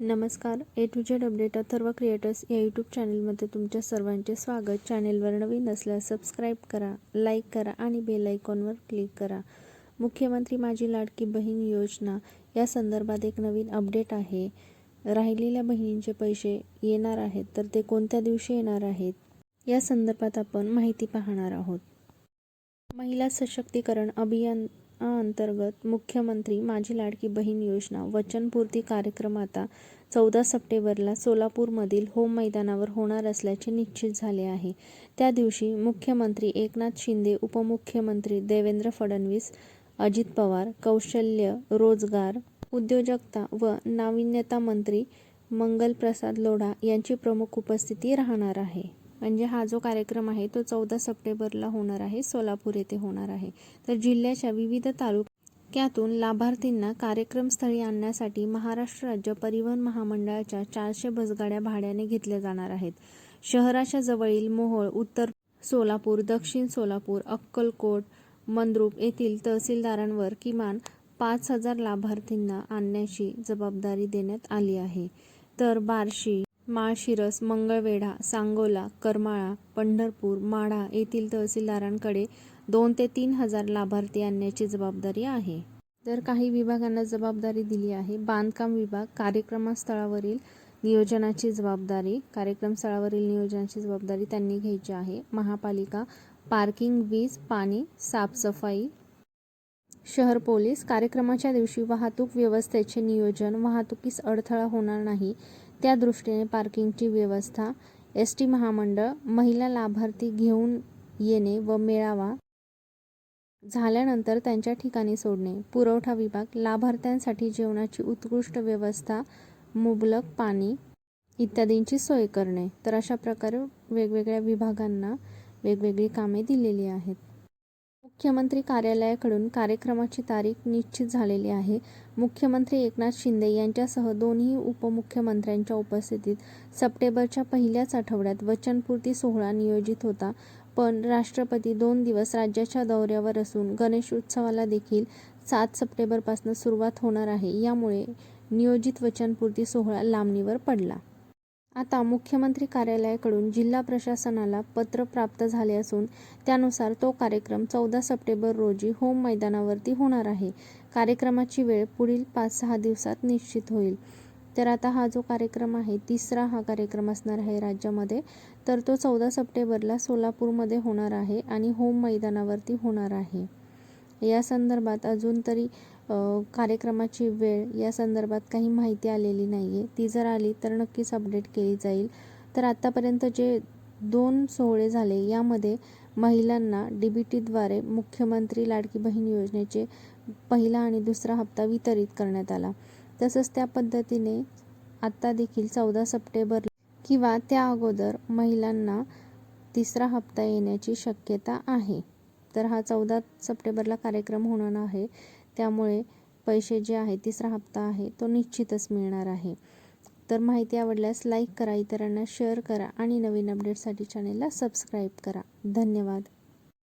नमस्कार. A to Z update Atharva creators या YouTube चॅनलमध्ये तुमच्या सर्वांचे स्वागत. चॅनेलवर नवीन असल्यास सबस्क्राईब करा लाईक करा आणि बेल आयकॉनवर क्लिक करा. मुख्यमंत्री माझी लाडकी बहीण योजना. या संदर्भात एक नवीन अपडेट आहे. राहिलेल्या बहिणींचे पैसे येणार आहेत तर ते कोणत्या दिवशी येणार आहेत? या संदर्भात आपण माहिती पाहणार आहोत. महिला सशक्तीकरण अभियान अंतर्गत मुख्यमंत्री माझी लाडकी बहीण योजना वचनपूर्ती कार्यक्रम आता चौदा सप्टेंबरला सोलापूरमधील होम मैदानावर होणार असल्याचे निश्चित झाले आहे. त्या दिवशी मुख्यमंत्री एकनाथ शिंदे उपमुख्यमंत्री देवेंद्र फडणवीस अजित पवार कौशल्य रोजगार उद्योजकता व नाविन्यता मंत्री मंगलप्रसाद लोढा यांची प्रमुख उपस्थिती राहणार आहे. म्हणजे हा जो कार्यक्रम आहे तो चौदा सप्टेंबरला होणार आहे सोलापूर येथे होणार आहे. तर जिल्ह्याच्या विविध तालुक्यातून लाभार्थींना कार्यक्रमस्थळी आणण्यासाठी महाराष्ट्र राज्य परिवहन महामंडळाच्या चारशे बसगाड्या भाड्याने घेतल्या जाणार आहेत. शहराच्या जवळील मोहोळ उत्तर सोलापूर दक्षिण सोलापूर अक्कलकोट मंद्रुप येथील तहसीलदारांवर किमान पाच हजार लाभार्थींना आणण्याची जबाबदारी देण्यात आली आहे. तर बार्शी माळशिरस मंगळवेढा सांगोला करमाळा पंढरपूर माढा येथील तहसीलदारांकडे दोन ते तीन हजार लाभार्थी आणण्याची जबाबदारी आहे. तर काही विभागांना जबाबदारी दिली आहे बांधकाम विभाग कार्यक्रमस्थळावरील नियोजनाची जबाबदारी कार्यक्रमस्थळावरील नियोजनाची जबाबदारी त्यांनी घ्यायची आहे. महापालिका पार्किंग वीज पाणी साफसफाई शहर पोलीस कार्यक्रमाच्या दिवशी वाहतूक व्यवस्थेचे नियोजन वाहतुकीस अडथळा होणार नाही त्या दृष्टीने पार्किंगची व्यवस्था एस टी महामंडळ महिला लाभार्थी घेऊन येणे व मेळावा झाल्यानंतर त्यांच्या ठिकाणी सोडणे. पुरवठा विभाग लाभार्थ्यांसाठी जेवणाची उत्कृष्ट व्यवस्था मुबलक पाणी इत्यादींची सोय करणे. तर अशा प्रकारे वेगवेगळ्या विभागांना वेगवेगळी कामे दिलेली आहेत. मुख्यमंत्री कार्यालयाकडून कार्यक्रमाची तारीख निश्चित झालेली आहे. मुख्यमंत्री एकनाथ शिंदे यांच्यासह दोन्ही उपमुख्यमंत्र्यांच्या उपस्थितीत सप्टेंबरच्या पहिल्याच आठवड्यात वचनपूर्ती सोहळा नियोजित होता. पण राष्ट्रपती दोन दिवस राज्याच्या दौऱ्यावर असून गणेश उत्सवाला देखील सात सप्टेंबरपासून सुरुवात होणार आहे. यामुळे नियोजित वचनपूर्ती सोहळा लांबणीवर पडला. आता मुख्यमंत्री कार्यालयाकडून जिल्हा प्रशासनाला पत्र प्राप्त झाले असून त्यानुसार तो कार्यक्रम चौदा सप्टेंबर रोजी होम मैदानावरती होणार आहे. कार्यक्रमाची वेळ पुढील पाच सहा दिवसात निश्चित होईल. तर आता हा जो कार्यक्रम आहे तिसरा हा कार्यक्रम असणार आहे राज्यामध्ये तर तो चौदा सप्टेंबरला सोलापूरमध्ये होणार आहे आणि होम मैदानावरती होणार आहे. या संदर्भात अजून तरी कार्यक्रमाची वेळ या संदर्भात काही माहिती आलेली नाही आहे ती जर आली तर नक्कीच अपडेट केली जाईल. तर आत्तापर्यंत जे दोन सोहळे झाले यामध्ये महिलांना डी बी टीद्वारे मुख्यमंत्री लाडकी बहीण योजनेचे पहिला आणि दुसरा हप्ता वितरित करण्यात आला. तसंच त्या पद्धतीने आत्ता देखील चौदा सप्टेंबर किंवा त्या अगोदर महिलांना तिसरा हप्ता येण्याची शक्यता आहे. तर हा चौदा सप्टेंबरला कार्यक्रम होणार आहे. त्यामुळे पैसे जे आहे तिसरा हप्ता आहे तो निश्चितच मिळणार आहे. तर माहिती आवडल्यास लाईक करा इतरांना शेअर करा आणि नवीन अपडेटसाठी चॅनेलला सबस्क्राईब करा. धन्यवाद.